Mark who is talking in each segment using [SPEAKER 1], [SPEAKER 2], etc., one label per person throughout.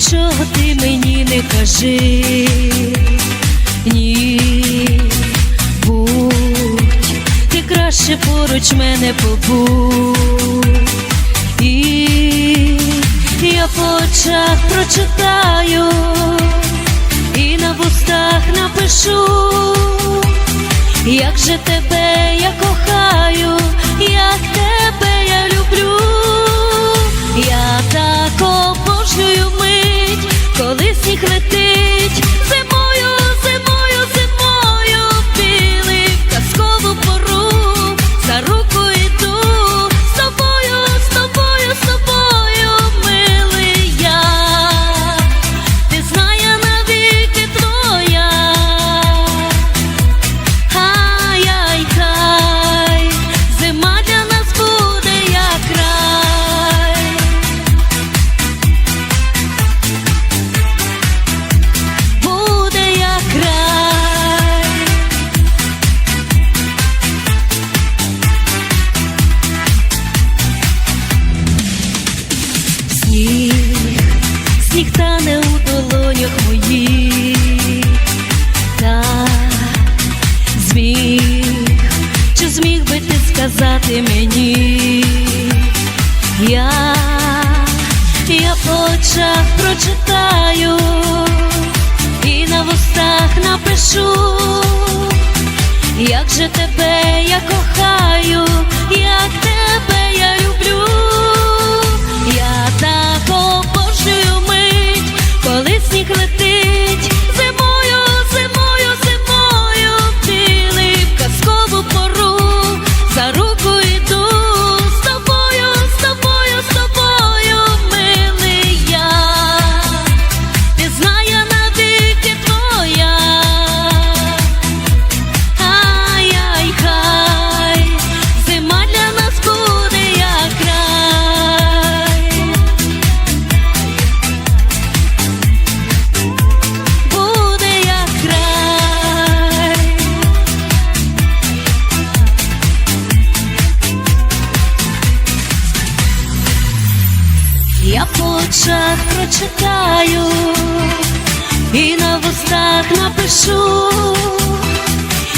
[SPEAKER 1] нічого ти мені не кажи, ні, будь, ти краще поруч мене побудь, і я по очах прочитаю, і на вустах напишу, як же тебе сніг тане у долонях моїх, так зміг, чи зміг би ти сказати мені, я, я по очах прочитаю і на вустах напишу, як же тебе я сніг летить Я по очах прочитаю і на вустах напишу,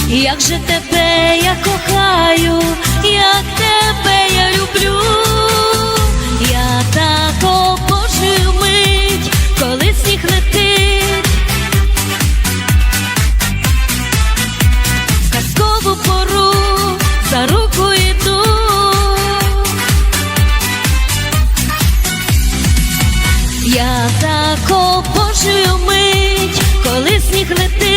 [SPEAKER 1] як же тебе я кохаю, як тебе Я так обожнюю мить, коли сніг летить.